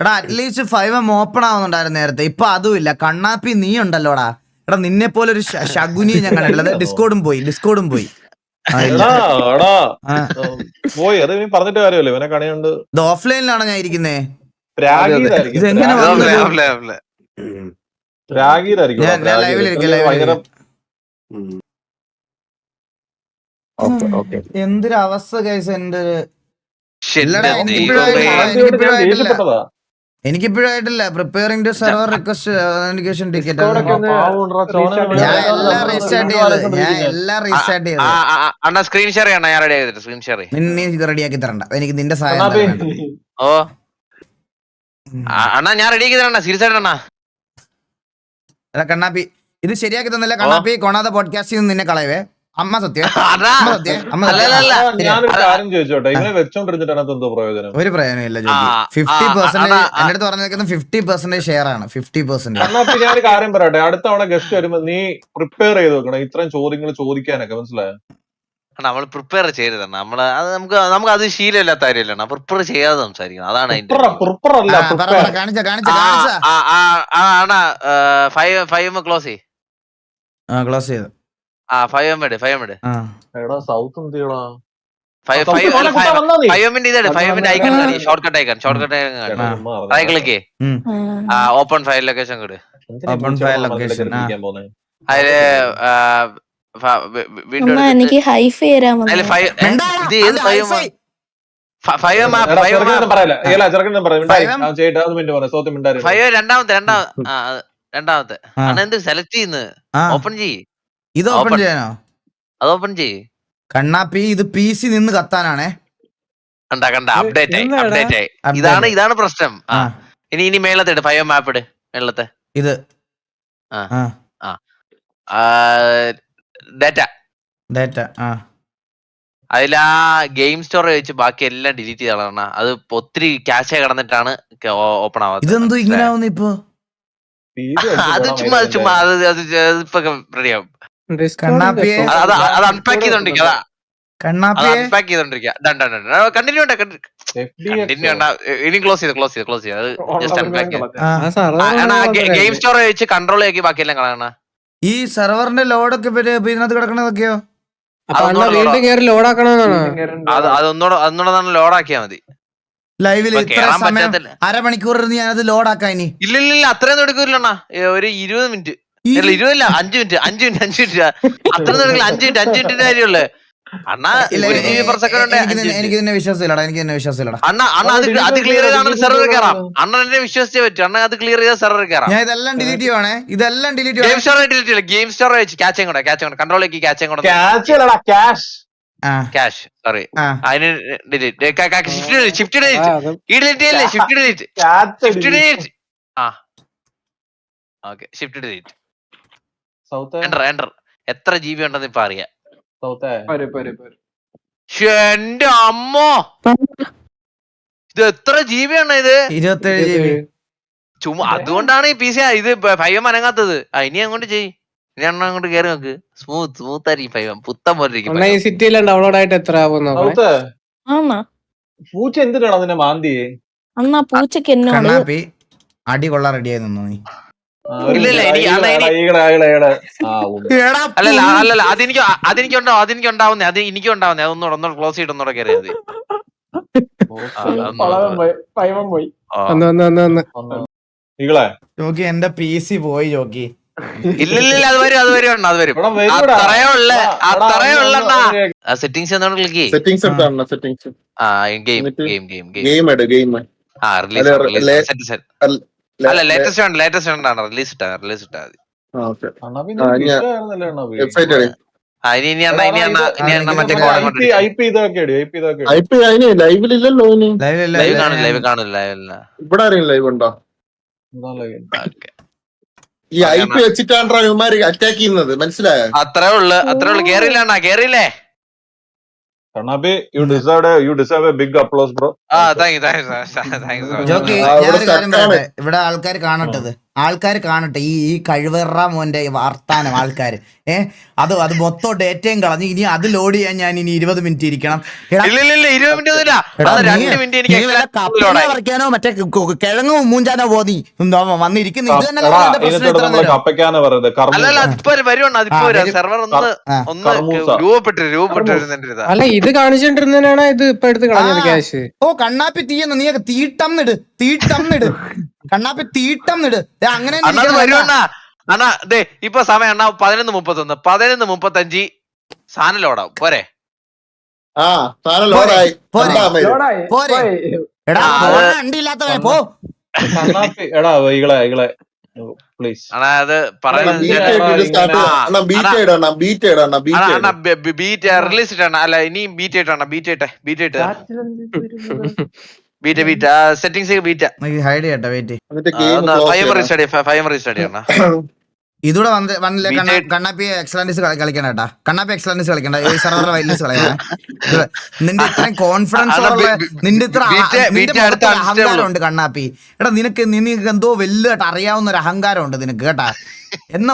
എടാ at least five M open ആവുന്നുണ്ടായിരുന്നു നേരത്തെ. ഇപ്പൊ അതുമില്ല കണ്ണാപ്പി നീ ഉണ്ടല്ലോടാ. എടാ നിന്നെ പോലെ ഒരു ശകുനി ഞാൻ കണ്ടിട്ടില്ല. ഡിസ്കോഡും പോയി. ഡിസ്കോഡും പോയി. അത് പറഞ്ഞിട്ട് കാര്യമല്ലോ. ഇവനെ കണിയുണ്ട്. ഇത് ഓഫ്ലൈനിലാണോ ഞാൻ ഇരിക്കുന്നേ? എന്തൊരവസ്ഥ ഇത് എങ്ങനെ ആ, വന്നത്? അവലെ, അവലെ, അവലെ. രാഗീതായിരിക്കും. ഞാൻ- ഞാൻ live ൽ ഇരിക്കാം, live ൽ ഭയങ്കര എന്തൊരു അവസ്ഥ കൈസ് എന്റെ ശ്ശെ, എനിക്കിപ്പോഴായിട്ടില്ല. Preparing to server request indication ticket ഞാൻ എല്ലാം റീസ്റ്റാർട്ട് വിളിച്ച് ഞാൻ എല്ലാം റീസ്റ്റാർട്ട് ആ, അണ്ണാ സ്ക്രീൻ ഷെയർ ചെയ്യണം. ഞാൻ റെഡി ആക്കി സ്ക്രീൻ ഷെയർ നിന്നെ ഇത് റെഡിയാക്കി തരണ്ട. എനിക്ക് നിന്റെ സഹായം ഓ. അണ്ണാ ഞാൻ റെഡി ആക്കി തരണ സീരിയസ് ആയിട്ട് അണ്ണാ. കണ്ണാപ്പി. ഇത് ശരിയാക്കി തന്നല്ലേ. കണ്ണാപ്പി കൊണാതെ പോഡ്കാസ്റ്റിൽ നിന്ന് നിന്നെ കളയവേ. അമ്മ സത്യം? ചോദിച്ചോട്ടെ? ഇവനെ വെച്ചോണ്ടിരുന്നിട്ട് അതിനകത്ത് എന്തോ പ്രയോജനം? ഒരു പ്രയോജനമില്ല ആ, ഫിഫ്റ്റി പെർസെന്റ്. എന്റെ അടുത്ത് പറഞ്ഞിരിക്കുന്ന ഫിഫ്റ്റി പെർസെന്റ് ഷെയർ ആണ്. ഫിഫ്റ്റി പെർസെന്റേജ് കണ്ണാപ്പി ഞാനൊരു കാര്യം പറയട്ടെ? അടുത്ത തവണ ഗസ്റ്റ് വരുമ്പോ നീ പ്രിപ്പയർ ചെയ്ത് വെക്കണം. ഇത്രയും ചോദ്യങ്ങൾ ചോദിക്കാനൊക്കെ മനസ്സിലായോ? നമ്മൾ പ്രിപ്പയർ ചെയ്തത് നമ്മൾ അത് നമുക്ക് നമുക്ക് അത് ശീലമില്ലാത്ത കാര്യമല്ലാണ് പ്രിപ്പയർ ചെയ്യാതെ സംസാരിക്കണം. അതാണ് അതിന്റെ പ്രിപ്പർ പ്രിപ്പർ അല്ല പ്രിപ്പയർ കാണിച്ച കാണിച്ച കാണിച്ച. ആ, ആ, ആ, അണ്ണാ ഫൈവ് ഫൈവ് ക്ലോസ് ചെയ്ത് ക്ലോസ് ചെയ്തു. ആ ഫൈവ് എം ഇട് ഫൈവ് എം ഇട്. ആ. എടാ സൗത്ത് എന്തിയടാ? ഫൈവ് സൗത്ത് ഫൈവ് മോനെ കുട്ടാ വന്നാ ഫൈവ് എമ്മിന്റെ ഇതാണ് ഫൈവ് എമ്മിന്റെ icon shortcut icon shortcut icon click ആ. ഓപ്പൺ ഫയൽ ലൊക്കേഷൻ കിട് ഓപ്പൺ ഫയൽ ലൊക്കേഷൻ? അതിൽ വിൻഡോ എനിക്ക് ഹൈഫൈ അതിൽ ഫൈവ് ഇത് ഏത് ഫൈവ്. ഫൈവ് രണ്ടാമത്തെ രണ്ടാമത്തെ ആ രണ്ടാമത്തെ. അണ്ണ എന്ത് സെലക്ട് ചെയ്യുന്നത് ഓപ്പൺ ചെയ്യ്. ഇത് ഓപ്പൺ ചെയ്യാനോ? അത് ഓപ്പൺ ചെയ്യ്. പി ഇത് പി സി നിന്ന് കത്താനാണേ. കണ്ട കണ്ട അപ്ഡേറ്റ് ആയി അപ്ഡേറ്റ് ആയി. ഇതാണ് ഇതാണ് പ്രശ്നം. ആ. ഇനി ഇനി മേളത്തെ ഇട് ഫയോ മാപ്പ് ഇട് മേളത്തെ. ഇത്. ആ. ആ. ഡാറ്റ ഡേറ്റ ആ. അതിൽ ആ ഗെയിം സ്റ്റോർ വെച്ച് ബാക്കി എല്ലാം ഡിലീറ്റ് ചെയ്താണ് അത് ഒത്തിരി ക്യാഷ് കിടന്നിട്ടാണ് ഓപ്പൺ ആവാത്തത്. ഇതെന്തോ ഇങ്ങനെ ആവുന്നു ഇപ്പൊ? അത് ചുമ്മാ അത്. ചുമ്മാ അത് ഇപ്പൊ റെഡിയാവും അത്. അൺപാക്ക് ചെയ്തോണ്ടിരിക്കുക അതാ അൺപാക്ക് ചെയ്തോണ്ടിരിക്കുക കണ്ടിന്യൂ ഇനി ക്ലോസ് ചെയ്ത് ക്ലോസ് ചെയ്ത് ക്ലോസ് ചെയ്ത്. അത് ജസ്റ്റ് അൺപാക്ക് ഗെയിം സ്റ്റോർ വെച്ച് കൺട്രോൾ ആക്കി ബാക്കിയെല്ലാം കാണാണ് ഈ സെർവറിന്റെ ലോഡൊക്കെ ഇതിനകത്ത് കിടക്കണതൊക്കെയോ അപ്പൊ അണ്ണ അതൊന്നും വീണ്ടും കയറി ലോഡാക്കണമെന്നാണോ അത് അതൊന്നുകൂടെ അതൊന്നുകൂടെ ലോഡ് ആക്കിയാൽ മതി. ലൈവിൽ അരമണിക്കൂർ ഇരുന്ന് ഞാനത് ലോഡാക്കാൻ ഇനി. ഇല്ല ഇല്ല ഇല്ല അത്രയൊന്നും എടുക്കൂലണ്ണ ഒരു ഇരുപത് മിനിറ്റ് ഇരുപതല്ല അഞ്ചു മിനിറ്റ് അഞ്ചു മിനിറ്റ് അഞ്ചു മിനിറ്റ്. അത്ര എടുക്കില്ല അഞ്ചു മിനിറ്റ് അഞ്ചു മിനിറ്റിന്റെ കാര്യമുള്ളൂ. അണ്ണാ ഇല്ല, ഒരു ജി ബി പെർ സെക്കൻഡ് എനിക്ക് തന്നെ വിശ്വാസമില്ലടാ എനിക്ക് തന്നെ വിശ്വാസമില്ലടാ. അണ്ണ അണ്ണ അത് അത് ക്ലിയർ ചെയ്താണ് സെർവർ കയറാം അണ്ണ എന്നെ വിശ്വസിച്ചേ പറ്റും. അണ്ണ അത് ക്ലിയർ ചെയ്താൽ സെർവർ കയറാം ഞാൻ ഇതെല്ലാം ഡിലീറ്റ് ചെയ്യുവാണേ. ഇതെല്ലാം ഡിലീറ്റ് ഗെയിം സ്റ്റോർ ഡിലീറ്റ് ചെയ്യില്ല? ഗെയിം സ്റ്റോർ വെച്ച് ക്യാച്ചും കൂടെ ക്യാച്ചും കൂടെ. കൺട്രോൾ ആക്കി ക്യാച്ചും കൂടെ. ആ. ക്യാഷ് സോറി അതിന് ഡിലീറ്റ് ഷിഫ്റ്റ് ഷിഫ്റ്റ് ഡിലീറ്റ് ഈ ഡിലീറ്റ് ചെയ്യല്ലേ ഷിഫ്റ്റ് ഡിലീറ്റ് ഷിഫ്റ്റ് ഡിലീറ്റ് ആ. Okay shift delete South? എത്ര ജി ബി ഉണ്ടെന്ന് ഇപ്പൊ അറിയാം. സൗത്ത്? എന്റെ അമ്മോ! ഇത് എത്ര ജി ബി ആണ് ഇത്? ഇരുപത്തേഴ് ജി ബി ചുമ്മാ അതുകൊണ്ടാണ് ഈ പി സി ഇത് ഫൈവ് അനങ്ങാത്തത് ഇനി അങ്ങോട്ട് ചെയ് ഇനി അണ്ണ അങ്ങോട്ട് കയറി നോക്ക്. സ്മൂത്ത് സ്മൂത്ത് ആയിരിക്കും ഫൈവ് പുത്തം പോലെ ഇരിക്കും ഈ സിറ്റിയിൽ ഡൗൺലോഡ് ആയിട്ട് എത്ര ആവുന്നു പൂച്ച എന്തിനാണ് നിന്നെ മാന്തിയെ അന്നാ പൂച്ചക്ക് എന്നോട് അടി കൊള്ളാൻ റെഡിയായി നിന്നു നീ. അല്ലല്ല അല്ലല്ല അതെനിക്ക് അതെനിക്ക് ഉണ്ടാവും അതെനിക്ക് ഉണ്ടാവുന്നേ അത് എനിക്കും ഉണ്ടാവുന്നേ അതൊന്നും ഒന്നുകൂടെ ക്ലോസ് ചെയ്തിട്ട് ഒന്നുകൂടെ കയറി ആ, അതൊന്ന് ആ. വന്ന് വന്ന് വന്ന് വന്ന്. ജോക്കി എന്റെ പി സി പോയി ജോക്കി. ഇല്ലില്ല ഇല്ല ഇല്ല അത് വരും അത് വരും അത് വരും. ഇവിടെ വരൂടാ. അത്രയേ ഉള്ളു എടാ, എടാ, അത്രയേ ഒന്ന് ഉള്ളണ്ണാ ഒന്ന് സെറ്റിംഗ്സ് എന്താണ് ക്ലിക്ക് സെറ്റിംഗ്സ് എടുത്താണ് സെറ്റിംഗ്സ് ആ. Game game game game game game ആ റിലീസ് അല്ല, ലേറ്റസ്റ്റ് ആണ് ലേറ്റസ്റ്റ് ആണ്. റിലീസ് ഇട്ടാ റിലീസ് ഇട്ടാ മതി. ലൈവിലില്ലല്ലോ ലൈവ് കാണില്ല ലൈവ് കാണില്ല ലൈവ് ഇവിടെ ആരെങ്കിലും ലൈവ് ഉണ്ടോ? എന്താ like? ഈ ഐ പി വെച്ചിട്ടാണ് ഇവന്മാര് അറ്റാക്ക് ചെയ്യുന്നത് മനസ്സിലായോ? അത്രേ ഉള്ളു അത്രേ ഉള്ളു. കേറിയില്ലാണ്ടാ അണ്ണാ കേറിയില്ലേ? കണ്ണാപ്പി you deserve you deserve a big applause bro ആ thank you thank you thank you jockey ആ, ഇവിടെ ഞാനൊരു കാര്യം stuck ആണ്. പറയട്ടെ? ഇവിടെ ആൾക്കാർ കാണട്ടത്. ആൾക്കാർ കാണട്ടെ ഈ ഈ കഴിവറ മോന്റെ ഈ വർത്താനം ആൾക്കാർ ഏ? അത് അത് മൊത്തം ഡേറ്റയും കളഞ്ഞ് ഇനി അത് ലോഡ് ചെയ്യാൻ ഞാൻ ഇനി ഇരുപത് മിനിറ്റ് ഇരിക്കണം. പറിക്കാനോ മറ്റേ കിഴങ്ങ് മൂഞ്ചാനോ പോതി വന്നിരിക്കുന്നു. ഇത് തന്നെ അല്ല ഇതാ അല്ല ഇത് കാണിച്ചോണ്ടിരുന്നതിനാണ് ഇത് ഇപ്പൊ എടുത്ത് കളഞ്ഞത് ആ. ക്യാഷ് ഓ കണ്ണാപ്പി തീയെന്ന് നീ തീട്ടം നിട് തീട്ടം നിട് കണ്ണാപ്പി തീട്ടം നിട്. ദേ, അങ്ങനെ അണ്ണാ ദേ ഇപ്പൊ സമയം അണ്ണാ പതിനൊന്ന് മുപ്പത്തൊന്ന്. പതിനൊന്ന് മുപ്പത്തഞ്ച് സാധനം ലോഡാവും പോരെ. ആ സാധനം ലോഡായി പോരെ. എടാ അത് അണ്ടിയില്ലാത്തവനെ പോ. എടാ ഇകളെ ഇകളെ. ബീറ്റ് റിലീസ് ഇട്ടാണ് അല്ല ഇനി ബീറ്റ് ഇട്ടാണ് ബീറ്റ് ആയിട്ടെ ബീറ്റ് ആയിട്ട് beta beta settings beta hide ചെയ്യട്ടെ wait restart study memory study ആണ് ഇതൂടെ വന്ന് വന്നില്ലേ? കണ്ണ കണ്ണാപ്പി എക്സലൻസ് കളിക്കണം കേട്ടാ. കണ്ണാപ്പി എക്സലൻസ് കളിക്കണ്ട. ഈ സെർവറിന്റെ വൈലൻസ് കളയണേ നിന്റെ ഇത്രയും കോൺഫിഡൻസ് നിന്റെ ഇത്ര നിന്റെ unstable. അഹങ്കാരമുണ്ട് കണ്ണാപ്പി. എടാ നിനക്ക് നിനക്ക് എന്തോ വലുതായിട്ട് അറിയാവുന്ന ഒരു അഹങ്കാരം ഉണ്ട് നിനക്ക് കേട്ടാ. എന്നാ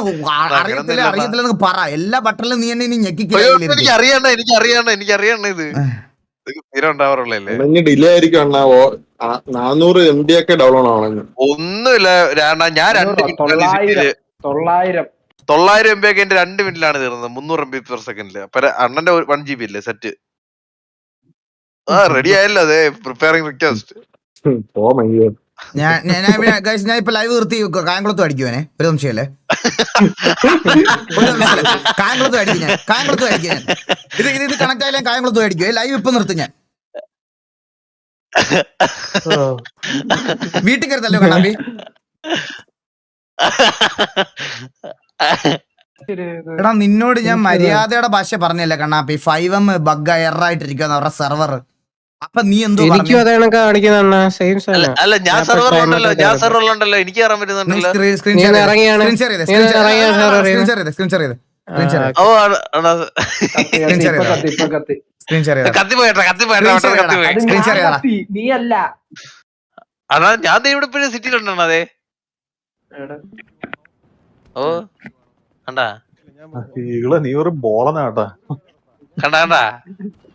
അറിയത്തില്ല അറിയത്തില്ല പറ. എല്ലാ ബട്ടണിലും നീ എന്നെ ഇനി ഞെക്കി ഞെക്കിക്കില്ല എനിക്ക് അറിയണ്ട എനിക്ക് അറിയണ്ട എനിക്ക് അറിയണ്ട ഇത്. ഡിലേ ആയിരിക്കും അണ്ണാ. നാനൂറ് എം ഡി ഒക്കെ ഡൗൺലോഡ് ആവണം ഒന്നുമില്ല. ഞാൻ രണ്ട് മിനിറ്റ് തൊള്ളായിരം. തൊള്ളായിരം എം ബി ഒക്കെ എന്റെ രണ്ട് മിനിറ്റിലാണ് തീർന്നത്. മുന്നൂറ് എം ബി പെർ സെക്കൻഡിൽ അപ്പൊ അണ്ണന്റെ വൺ ജി ബി ഇല്ലേ സെറ്റ് ആ റെഡി ആയല്ലോ അതെ. പ്രിപ്പയറിംഗ് റിക്വസ്റ്റ് ഓ മൈ ഞാൻ ഞാൻ ഞാൻ ഇപ്പൊ ലൈവ് നിർത്തി കായംകുളത്ത് അടിക്കുവനെ ഒരു സംശയമല്ലേ? കായംകുളത്ത് അടിക്കും ഞാൻ. കായംകുളത്ത് അടിക്കും ഞാൻ. ഇത് ഇത് ഇത് കണക്ട് ആയാലും കായംകുളത്ത് അടിക്കും ലൈവ് ഇപ്പൊ നിർത്തും ഞാൻ. വീട്ടിൽ കരുതല്ലോ കണ്ണാമ്പി എടാ നിന്നോട് ഞാൻ മര്യാദയുടെ ഭാഷ പറഞ്ഞല്ലേ കണ്ണാപ്പി? ഫൈവ് എം ബഗ് എറായിട്ടിരിക്കുന്ന അവരുടെ സെർവർ അപ്പൊ നീ എന്തോ എനിക്കും പറഞ്ഞു? അതേ കണക്കാ കാണിക്കുന്ന സെയിം അല്ല അല്ല ഞാൻ ഞാൻ ഇപ്പൊ സെർവറിലുണ്ടല്ലോ ഞാൻ out സെർവറിലുണ്ടല്ലോ എനിക്ക് കയറാൻ പറ്റുന്നുണ്ടല്ലോ. അത് ഞാൻ ചെയ്യടാ. നീ അല്ല അതാ. ഞാൻ ദേ ഇവിടെ പിന്നെ സിറ്റിയിലുണ്ടാണ് അതെ ഓ കണ്ടാ? നീ ഒരു ബോളനാട്ടാ.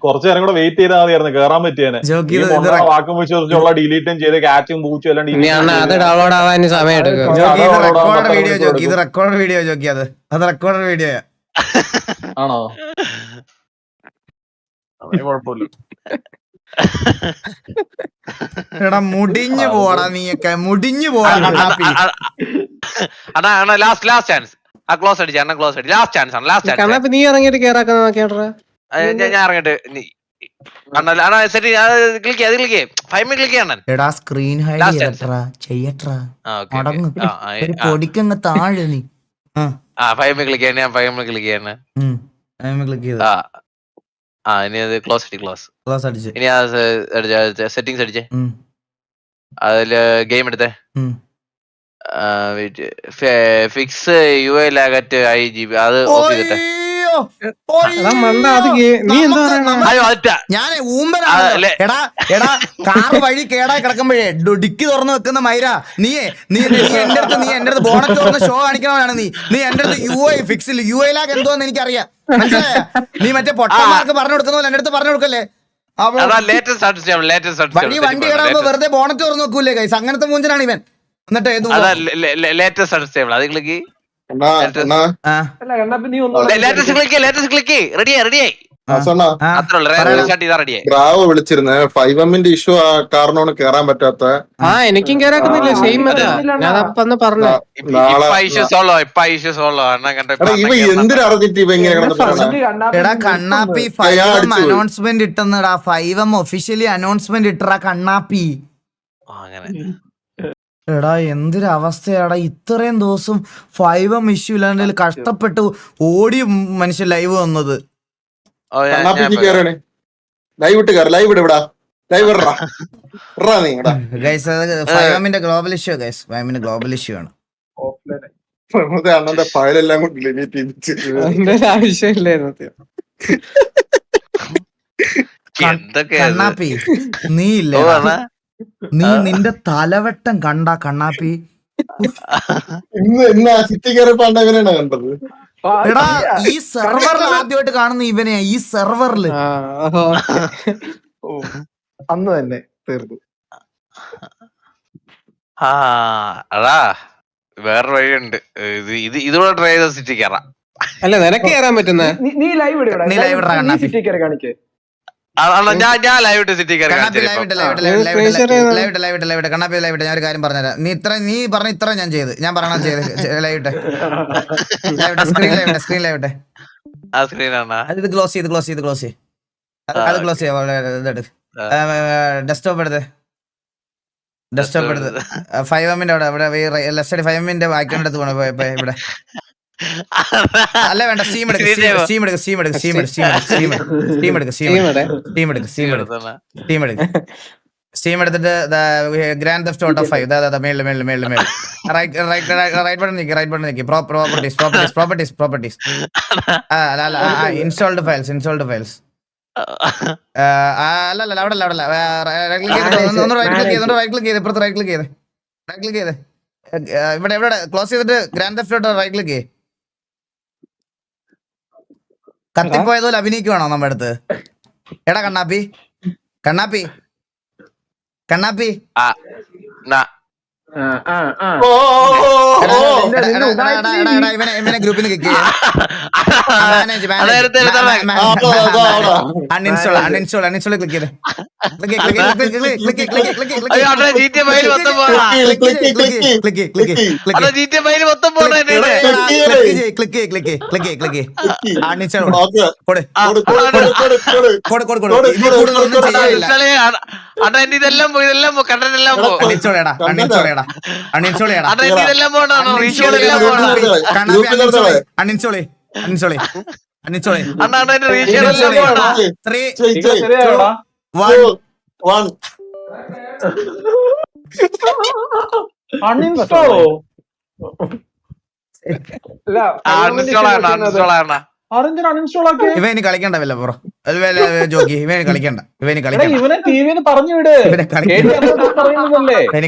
കുറച്ചു നേരം കൂടെ വെയിറ്റ് ചെയ്താൽ മതിയായിരുന്നു കേറാൻ പറ്റിയേനെ. വാക്കും വെച്ചുള്ള ഡിലീറ്റും ചെയ്ത് കാറ്റും പൂച്ചും എല്ലാം അത് ഡൗൺലോഡ് ആവാൻ സമയം എടുക്കും. ജോക്കി ഇത് റെക്കോർഡ് വീഡിയോ ജോക്കി ഇത് റെക്കോർഡ് വീഡിയോ ജോക്കി അത് അത് റെക്കോർഡ് വീഡിയോ ആണോ? കുഴപ്പമില്ല. എടാ മുടിഞ്ഞു പോടാ നീയൊക്കെ. മുടിഞ്ഞു പോടാ ലാസ്റ്റ് ലാസ്റ്റ് ചാൻസ് ആ ക്ലോസ് അടിച്ചു ക്ലോസ് അടിച്ചു. ലാസ്റ്റ് ചാൻസ് ആണ് ലാസ്റ്റ് ചാൻസ് നീ ഇറങ്ങിയിട്ട് കേറാക്കാൻ നോക്കിയാട്രാ ഞാൻ ഇറങ്ങട്ടെ. എടാ സ്ക്രീൻ ഹൈഡ് Last ചെയ്യട്രാ ചെയ്യട്രാ ആ ഓക്കെ മടങ്ങ്. ആ ആ, ഒരു പൊടിക്കങ്ങ് താഴെ നീ. ആ. ഫൈവ് ക്ലിക്ക് ചെയ്യണേ ഞാൻ ഫൈവ് ക്ലിക്ക് ചെയ്യണേ. ക്ലിക്ക് ചെയ്ത്? ആ. ആ ഇനി അത് ക്ലോസ് അടി ക്ലോസ് ക്ലോസ് അടിച്ച്. ഇനി ആ സെറ്റിംഗ്സ് അടിച്ചേ അതിൽ ഗെയിം എടുത്തേ. ഫിക്സ് യു എ ലാഗറ്റ് ഐ ജി ബി അത് ഓഫ് ചെയ്തിട്ടെ. നീ അയ്യോ ഞാൻ എടാ എടാ കാറ് വഴി കേടാ കിടക്കുമ്പോഴേ ഡു- ഡിക്കി തുറന്ന് വെക്കുന്ന മൈര. നീയേ നീ നീ എന്റെ അടുത്ത് നീ എന്റെ അടുത്ത് ബോണറ്റ് തുറന്ന് ഷോ കാണിക്കണവനാണ് നീ. നീ എന്റെ അടുത്ത് യു ഐ ഫിക്സിൽ യു ഐ ലാഗ് എന്തോന്ന് എനിക്കറിയാം. മനസ്സിലായ? നീ മറ്റേ പൊട്ടന്മാർക്ക് പറഞ്ഞു കൊടുക്കുന്ന പോലെ എന്റെ അടുത്ത് പറഞ്ഞു കൊടുക്കല്ലേ? അപ്പൊ അതാ ലേറ്റസ്റ്റ് അഡ്ജസ്റ്റ് ലേറ്റസ്റ്റ് വഴി വണ്ടി കേടാകുമ്പോ വെറുതെ ബോണറ്റ് തുറന്ന് നോക്കൂലേ കൈസ് അങ്ങനത്തെ മൂഞ്ചനാണ് ഇവൻ. എന്നിട്ട് ഏത് അതാ ലേറ്റസ്റ്റ് അത് ക്ലിക്ക് അണ്ണാ അണ്ണാ അല്ല കണ്ണാപ്പി നീ ഒന്നും ലേറ്റസ്റ്റ് ക്ലിക്ക് ലേറ്റസ്റ്റ് ക്ലിക്ക് റെഡിയായി റെഡിയായി ആ, അസണ്ണ. ആ. അത്ര ഉള്ളു. പറയടാ. സ്റ്റാർട്ട് ചെയ്താ റെഡിയായി ഗ്രാവ് വിളിച്ചിരുന്നേ. ഫൈവ് എമ്മിന്റെ ഇഷ്യൂ കാരണമാണ് കേറാൻ പറ്റാത്ത. ആ എനിക്കും കേറാക്കുന്നില്ല? സെയിം അതെ. പറഞ്ഞു. എടാ ഇവ എന്തിനറിഞ്ഞിട്ട് ഇവ ഇങ്ങനെ കിടന്ന് എടാ കണ്ണാപ്പി ഞാൻ ഫൈവ് എം അനൗൺസ്മെന്റ് ഇട്ടെന്നടാ ഫൈവ് എം ഒഫീഷ്യലി അനൗൺസ്മെന്റ് ഇട്ടടാ കണ്ണാപ്പി. അങ്ങനെ. എടാ എന്തൊരു അവസ്ഥയാടാ ഇത്രയും ദിവസം ഫൈവ് എം ഇഷ്യൂ ഇല്ലാണ്ട് കഷ്ടപ്പെട്ട് ഓടി മനുഷ്യൻ ലൈവ് വന്നത്. കണ്ണാപ്പി നീ കേറണേ. ലൈവ് ഇട്ട് ലൈവ് ഇട് ലൈവ് ഗൈസ് ഫൈവ് എമ്മിന്റെ ഗ്ലോബൽ ഇഷ്യൂ ഗൈസ് ഫൈവ് എമ്മിന്റെ ഗ്ലോബൽ ഇഷ്യൂ ആണ്. അണ്ണന്റെ ഫയലെല്ലാം കൊണ്ട് ഡിലീറ്റ് ചെയ്തിട്ട്. ആവശ്യമില്ലായിരുന്നു കണ്ണാപ്പി നീ ഇല്ലേ. നീ നിന്റെ തലവട്ടം കണ്ട കണ്ണാപ്പി. ഇന്ന് ഇന്ന് ആ സിറ്റി കയറിയപ്പോ അണ്ണ കണ്ടത്. എടാ ഈ സെർവറിൽ ആദ്യമായിട്ട് കാണുന്ന ഇവനെ ഈ സെർവറിൽ ആ, ഓക്കേ. ഓ, അന്ന് തന്നെ തീർന്നു. ആ അതാ വേറൊരു വഴിയുണ്ട്. ഇത് ഇത് ഇതുകൂടെ ട്രൈ ചെയ്ത സിറ്റി കയറാം അല്ല നിനക്ക് കയറാൻ പറ്റുന്ന? നീ- ലൈവ് ഇടാ നീ ലൈവ് ഇടാ കണ്ണാപ്പി. സിറ്റി കയറി കാണിക്കേ. ഞാൻ ഒരു കാര്യം പറഞ്ഞുതരാം നീ ഇത്ര നീ പറഞ്ഞ ഇത്ര ഞാൻ ചെയ്ത്. ഞാൻ പറഞ്ഞ ചെയ്ത് ലൈവിട്ടെ സ്ക്രീൻ ലൈവിട്ടെ സ്ക്രീൻ ഇത് ക്ലോസ് ചെയ്ത് ക്ലോസ് ചെയ്ത് ക്ലോസ് അത് ക്ലോസ് ചെയ്യാം. ഡെസ്ക്ടോപ്പ് എടുത്ത്. ഡെസ്ക്ടോപ്പ് എടുത്ത്. ഫൈവ് എമ്മിന്റെ അവിടെ ഫൈവ് എമ്മിന്റെ വാക്കിന്റെ അടുത്ത് പോകണം ഇവിടെ. അല്ല വേണ്ട സ്റ്റീം എടുക്ക് സ്റ്റീം എടുക്ക് സ്റ്റീം എടുക്ക് സ്റ്റീം എടുക്ക് സ്റ്റീം എടുക്ക് സ്റ്റീം എടുക്ക് സ്റ്റീം എടുക്ക് സ്റ്റീം എടുക്ക് സ്റ്റീം എടുക്ക് സ്റ്റീം എടുക്ക് സ്റ്റീം എടുത്തിട്ട് ഗ്രാൻഡ് ദഫ്റ്റ് ഓട്ടോ ഫൈവ് അതാ മേളിൽ മേളിൽ മേളിൽ മേളിൽ റൈറ്റ് റൈറ്റ് റൈറ്റ് ബട്ടൺ നിൽക്കി റൈറ്റ് ബട്ടൺ നിൽക്കി പ്രോപ്പർട്ടീസ് പ്രോപ്പർട്ടീസ് പ്രോപ്പർട്ടീസ് പ്രോപ്പർട്ടീസ് അല്ല അല്ല ഇൻസ്റ്റാൾഡ് ഫയൽസ് ഇൻസ്റ്റോൾഡ് ഫയൽസ് അല്ല അല്ല അവിടെ അല്ല അവിടെ അല്ല ക്ലിക്ക് ചെയ്ത് ഒന്ന് റൈറ്റ് ക്ലിക്ക് ചെയ്ത് റൈറ്റ് ക്ലിക്ക് ചെയ്ത് ഇപ്പുറത്ത് റൈറ്റ് ക്ലിക്ക് ചെയ്ത് റൈറ്റ് ക്ലിക്ക് ചെയ്ത് ഇവിടെ ഇവിടെ ക്ലോസ് ചെയ്തിട്ട് Grand Theft Auto right click ചെയ്ത് കത്തിപ്പോയതുപോലെ അഭിനയിക്കുവാണോ നമ്മുടെ അടുത്ത്? എടാ കണ്ണാപ്പി. കണ്ണാപ്പി. കണ്ണാപ്പി. ഇതെല്ലാം പോയി അൺഇൻസ്റ്റോൾ അൺഇൻസ്റ്റോൾ അൺഇൻസ്റ്റോൾ ക്ലിക്ക് ഇതെല്ലാം ഇതെല്ലാം കണ്ടെല്ലാം അൺഇൻസ്റ്റോൾ എടാ അൺഇൻസ്റ്റോൾ ചെയ്യടാ അൺഇൻസ്റ്റോൾ ചെയ്യടാ uninstall uninstall uninstall three one one അൺഇൻസ്റ്റോളോ അല്ല അൺഇൻസ്റ്റോൾ ആണ് അൺഇൻസ്റ്റോൾ ആണ് ആരെന്തിനാ അൺഇൻസ്റ്റാൾ ആക്കി ഇവ ഇനി കളിക്കണ്ട വല്ല ബ്രോ ജോക്കി ഇവ ഇനി കളിക്കണ്ട. ഇവ ഇനി കളിക്കണ്ട. ഇവനെ ടിവിന്ന് പറഞ്ഞു വിട്. ഇവനെ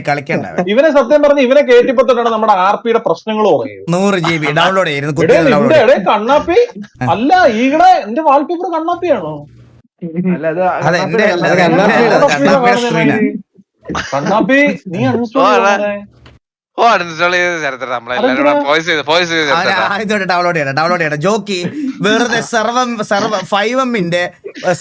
കളിക്കണ്ട. ഇവനെ സത്യം പറഞ്ഞ് ഇവനെ കേട്ടിപ്പോ തൊട്ടാണ് നമ്മുടെ ആർ പിയുടെ പ്രശ്നങ്ങൾ നൂറ് ജി ബി ഡൗൺലോഡ് ചെയ്യുന്നു കണ്ണാപ്പി. അല്ല ഈകളെ എന്റെ വാൾപേപ്പർ കണ്ണാപ്പിയാണോ? അത് എന്റെ കണ്ണാപ്പിയുടെ- സ്ക്രീനാ കണ്ണാപ്പി നീ അൺഇൻസ്റ്റാൾ ഓ, അൺഇൻസ്റ്റാൾ ചെയ്ത് ചരിത്രം നമ്മളെല്ലാരും വോയിസ് ചെയ്ത് പോയിസ് ചെയ്ത് ചരിത്രം ഡൗൺലോഡ് ചെയ്യണം ഡൗൺലോഡ് ചെയ്യണം. ജോക്കി വെറുതെ സെർവർ സെർവർ ഫൈവ് എമ്മിന്റെ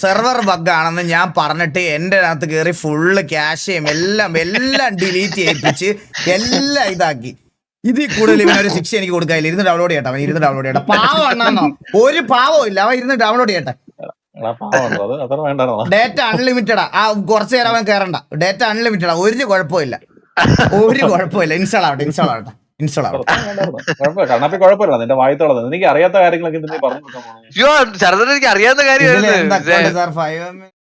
സെർവർ ബഗ് ആണെന്ന് ഞാൻ പറഞ്ഞിട്ട് എന്റെ അകത്ത് കയറി ഫുള്ള് ക്യാഷയും എല്ലാം എല്ലാം ഡിലീറ്റ് ചെയ്യിപ്പിച്ച് എല്ലാം ഇതാക്കി. ഇതിൽ കൂടുതൽ ഇവനൊരു ശിക്ഷ എനിക്ക് കൊടുക്കാനില്ല ഇരുന്ന് ഡൗൺലോഡ് ചെയ്യട്ടെ അവൻ ഇരുന്ന് ഡൗൺലോഡ് ചെയ്യട്ടെ. പാവം എണ്ണോ ഒരു പാവം ഇല്ല അവൻ ഇരുന്ന് ഡൗൺലോഡ് ചെയ്യട്ടെ. ഡേറ്റ അൺലിമിറ്റഡാ ആ. കുറച്ചു നേരം അവൻ കയറണ്ട ഡേറ്റ അൺലിമിറ്റഡാ ഒരു കുഴപ്പമില്ല ഒരു കുഴപ്പമില്ല. ഇൻസ്റ്റാൾ ആവട്ടെ ഇൻസ്റ്റാൾ ആവട്ടെ ഇൻസ്റ്റാൾ ആവട്ടെ. കണ്ണാപ്പി കുഴപ്പമില്ല. നിന്റെ വായത്തോളത് എനിക്ക് അറിയാത്ത കാര്യങ്ങളൊക്കെ പറഞ്ഞു കൊടുക്കാൻ പോണേ. അയ്യോ ചരിത്രം എനിക്ക് അറിയാവുന്ന കാര്യമായിരുന്നു.